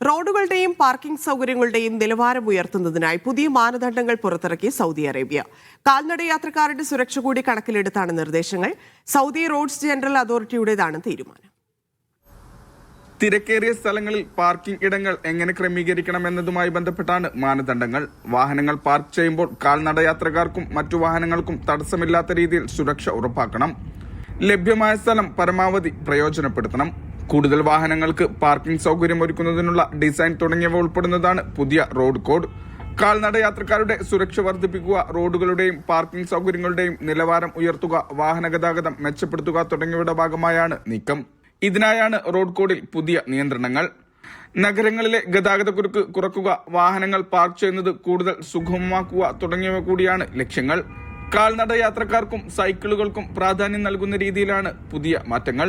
റോഡുകളുടെയും parking സൗകര്യങ്ങളുടെയും നിലവാരം ഉയർത്തുന്നതിനായി പുതിയ മാനദണ്ഡങ്ങൾ പുറത്തിറക്കി സൗദി അറേബ്യ. കാൽനട യാത്രക്കാരുടെ സുരക്ഷ കൂടി കണക്കിലെടുത്താണ് നിർദ്ദേശങ്ങൾ. സൗദി റോഡ്സ് ജനറൽ അതോറിറ്റിയുടേതാണ് തീരുമാനം. തിരക്കേറിയ സ്ഥലങ്ങളിൽ പാർക്കിംഗ് ഇടങ്ങൾ എങ്ങനെ ക്രമീകരിക്കണം എന്നതുമായി ബന്ധപ്പെട്ടാണ് മാനദണ്ഡങ്ങൾ. വാഹനങ്ങൾ പാർക്ക് ചെയ്യുമ്പോൾ കാൽനട യാത്രക്കാർക്കും മറ്റു വാഹനങ്ങൾക്കും തടസ്സമില്ലാത്ത രീതിയിൽ സുരക്ഷ ഉറപ്പാക്കണം. ലഭ്യമായ സ്ഥലം പരമാവധി പ്രയോജനപ്പെടുത്തണം. കൂടുതൽ വാഹനങ്ങൾക്ക് പാർക്കിംഗ് സൗകര്യം ഒരുക്കുന്നതിനുള്ള ഡിസൈൻ തുടങ്ങിയവ ഉൾപ്പെടുന്നതാണ് പുതിയ റോഡ് കോഡ്. കാൽനട യാത്രക്കാരുടെ സുരക്ഷ വർദ്ധിപ്പിക്കുക റോഡുകളുടെയും പാർക്കിംഗ് സൗകര്യങ്ങളുടെയും നിലവാരം ഉയർത്തുക വാഹന ഗതാഗതം മെച്ചപ്പെടുത്തുക തുടങ്ങിയവയുടെ ഭാഗമായാണ് നീക്കം. ഇതിനായാണ് റോഡ് കോഡിൽ പുതിയ നിയന്ത്രണങ്ങൾ. നഗരങ്ങളിലെ ഗതാഗതക്കുരുക്ക് കുറക്കുക വാഹനങ്ങൾ പാർക്ക് ചെയ്യുന്നത് കൂടുതൽ സുഗമമാക്കുക തുടങ്ങിയവ കൂടിയാണ് ലക്ഷ്യങ്ങൾ. കാൽനട യാത്രക്കാർക്കും സൈക്കിളുകൾക്കും പ്രാധാന്യം നൽകുന്ന രീതിയിലാണ് പുതിയ മാറ്റങ്ങൾ.